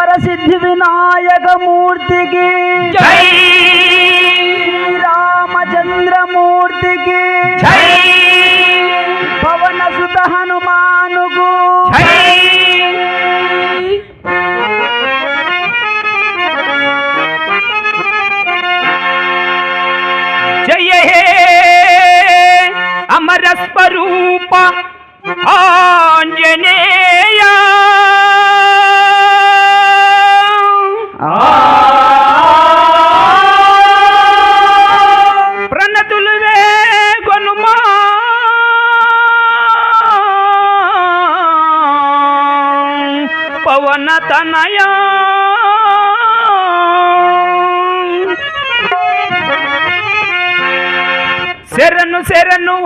పరసిద్ధి వినాయకమూర్తికి జై! రామచంద్రమూర్తికి జై! పవన సుత హనుమానుకు. జై! జయ! అమర స్వరూప ఆంజనేయ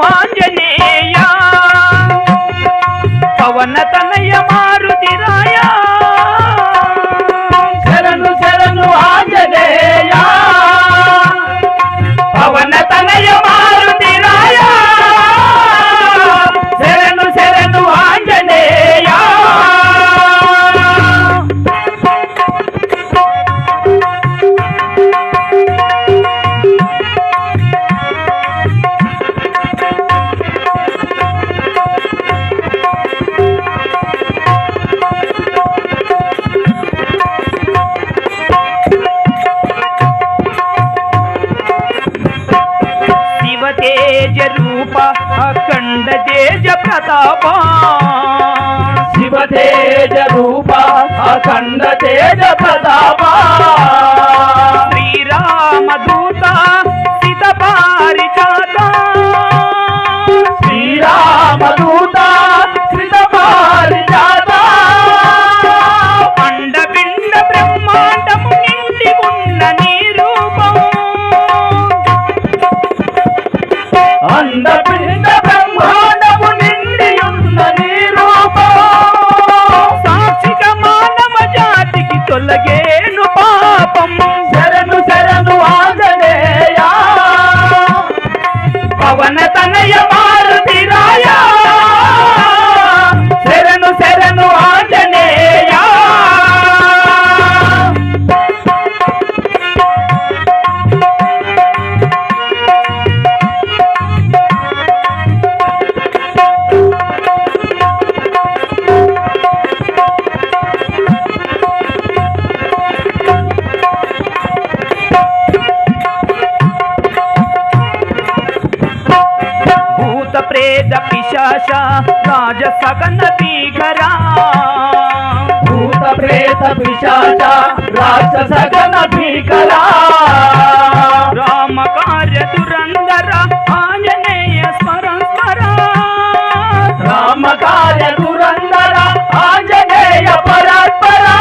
ఆంజనేయ. పవన తనయ మారుతిరాయా రూప అఖండ తేజ ప్రతాప. శివ తేజ రూప అఖండ తేజ ప్రతాప. శ్రీరామదూత రాక్షస రాజ సగన భీకరా భూత ప్రేత పిశాచ రాక్ష సగన భీకరా రామ కార్య దురంధర ఆంజనేయ స్మరం స్మర రామ కార్య దురంధర ఆంజనేయ పరస్పరా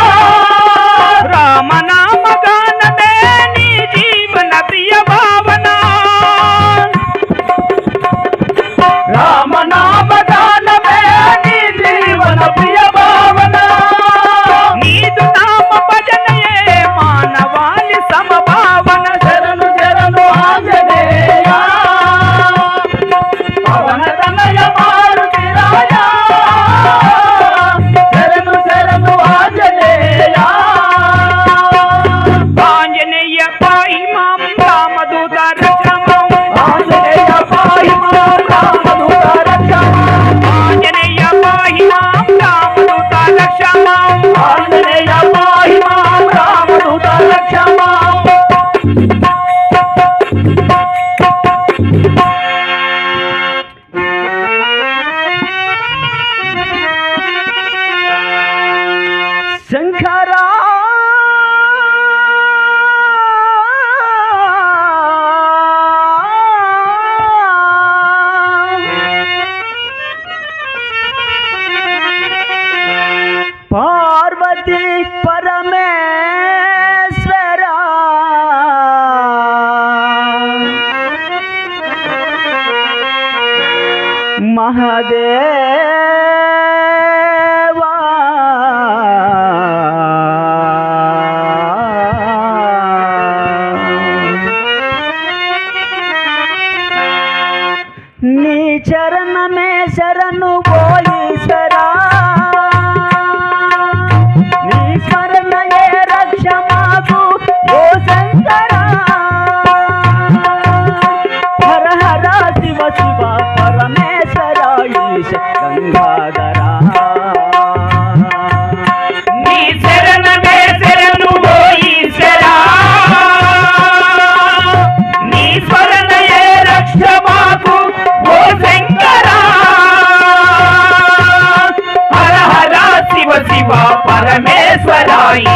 দে పరమేశ్వరాయి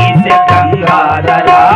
గంగాధరా.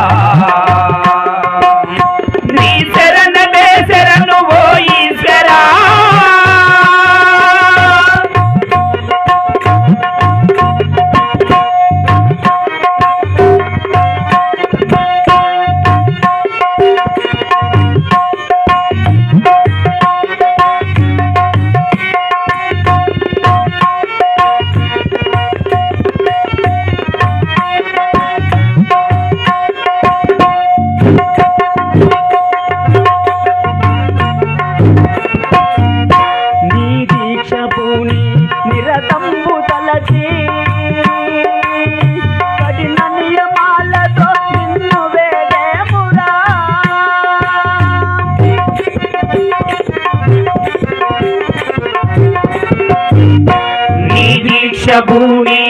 বুড়ি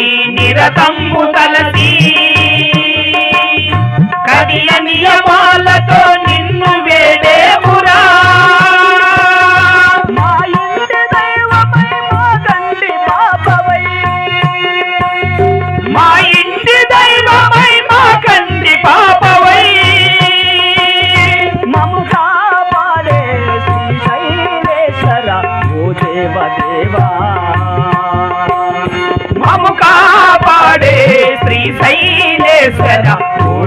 శైలేశ్వర ఓ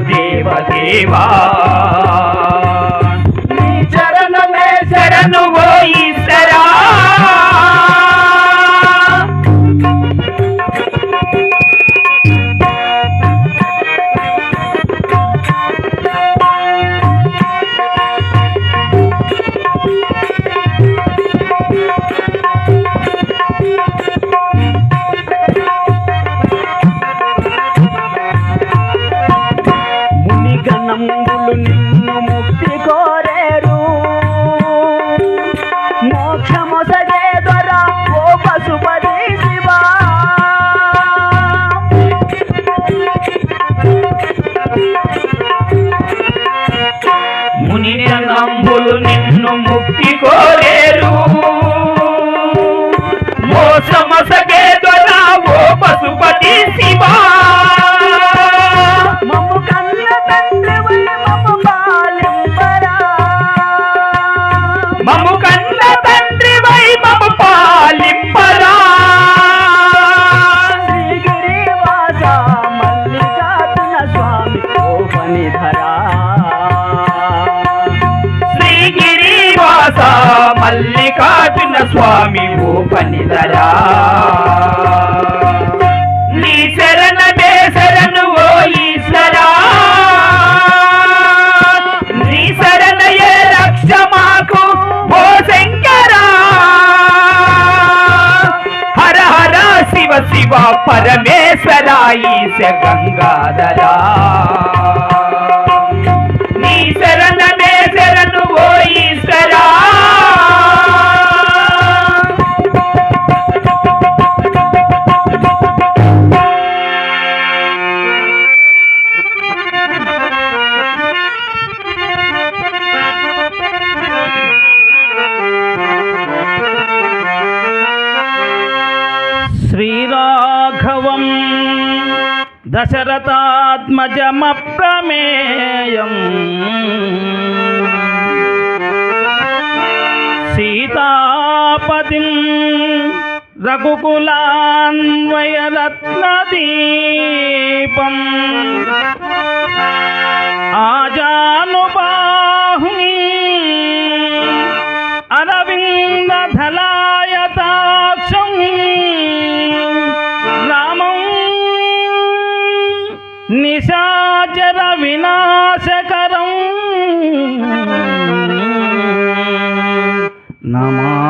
స్వామి ఓ పనిదరా నీ శరణమే శరణు ఓ ఈశ్వరా. నీ శరణయే రక్ష మాకు ఓ శంకరా. హర హర శివ శివ పరమేశ్వరా ఈశ గంగాధరా. దశరథాత్మజమప్రమేయం. సీతాపతిం రఘుకులాన్వయరత్నదీపం. ఆజానుబాహు నిశాచర వినాశకరం. నమా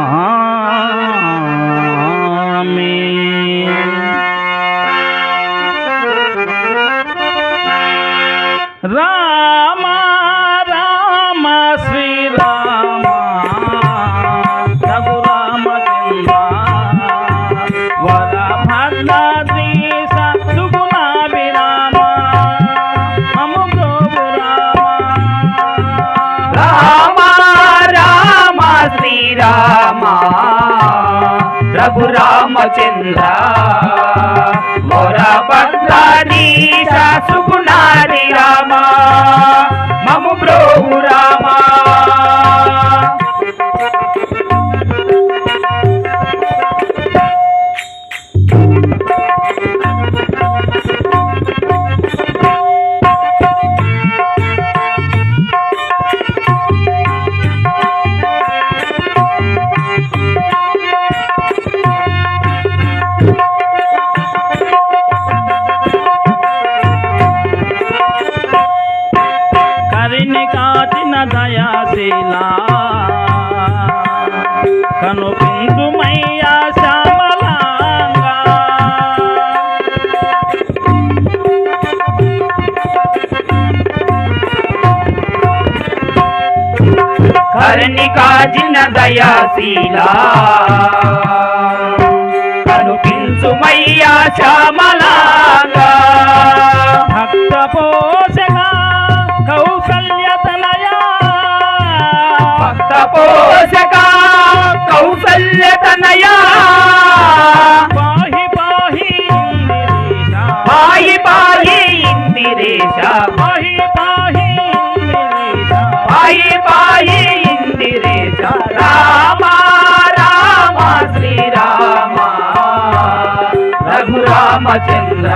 శ్రీరామ. రఘురామచంద్ర. మొర భద్రాధీశ సుగుణాది రామ. మము బ్రోహు రామా కనుపించుమయ్యా శ్యామలాంగా. కరణి కాజిన దయాశీలా. కనుపించుమయ్యా శ్యామలాంగా. భక్త పోషక కౌసల్యతనయా భక్త పోషక కౌసల్య తనయా పాహి పాహి పాయి పాయి ఇందిరేశ. పాహి పాహి పాయి పాయి ఇందిరేశ. రామ రామ రఘురామచంద్ర.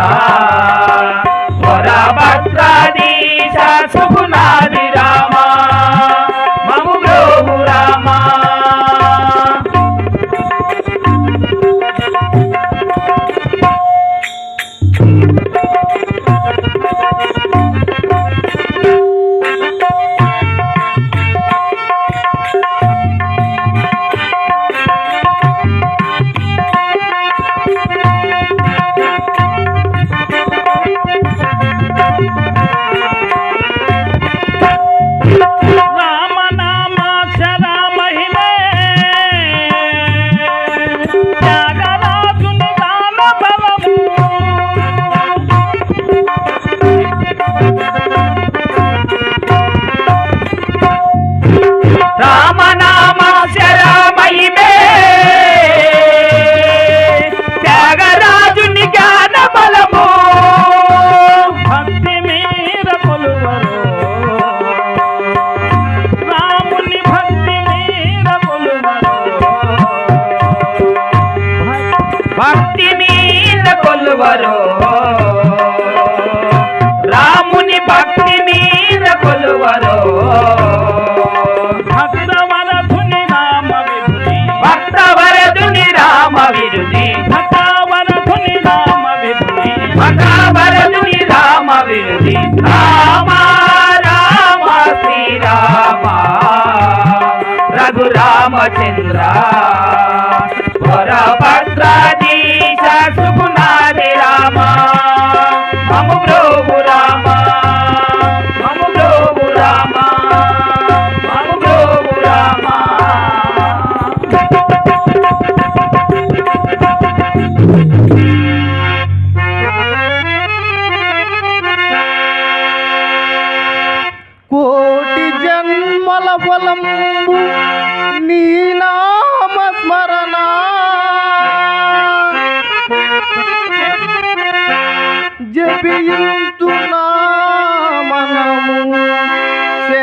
భక్తి మీద కొలువరు. రాముని భక్తి మీద కొలువరు. భక్తవరధుని రామ విధుని భక్తవరదుని రామ విరుది భక్తవరధుని రామ విధుని భక్తవరదుని రామ విరుది రామ రామ శ్రీరామ. రఘురామచంద్ర. వరభద్రదీశ సుగుణాది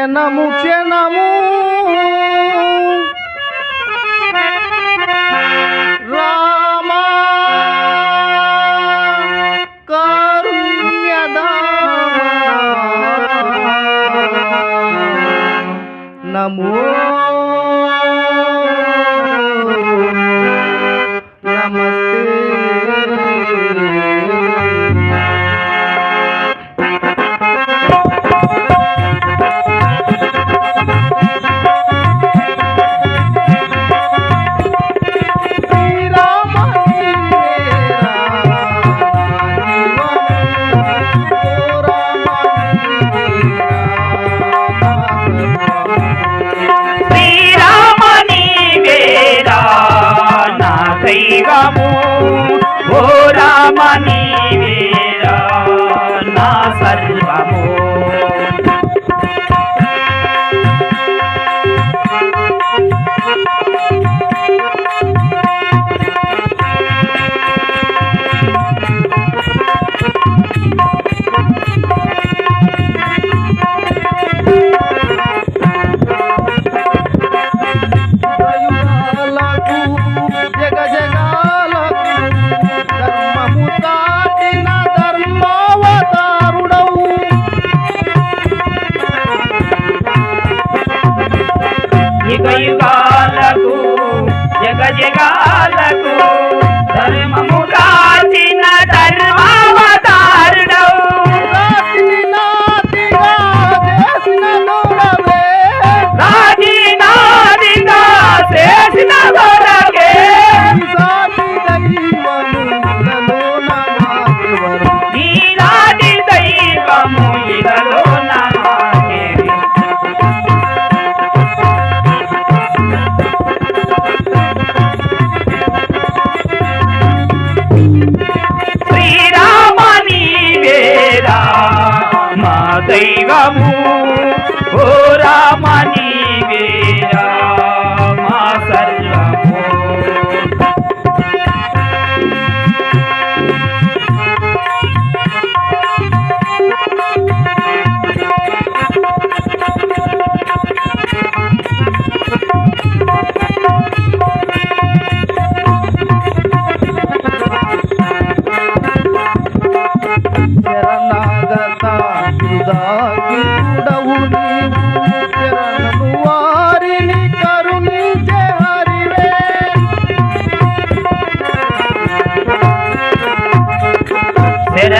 క్షణము క్షణము రామా నమో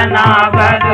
ಶರಣಾಗರ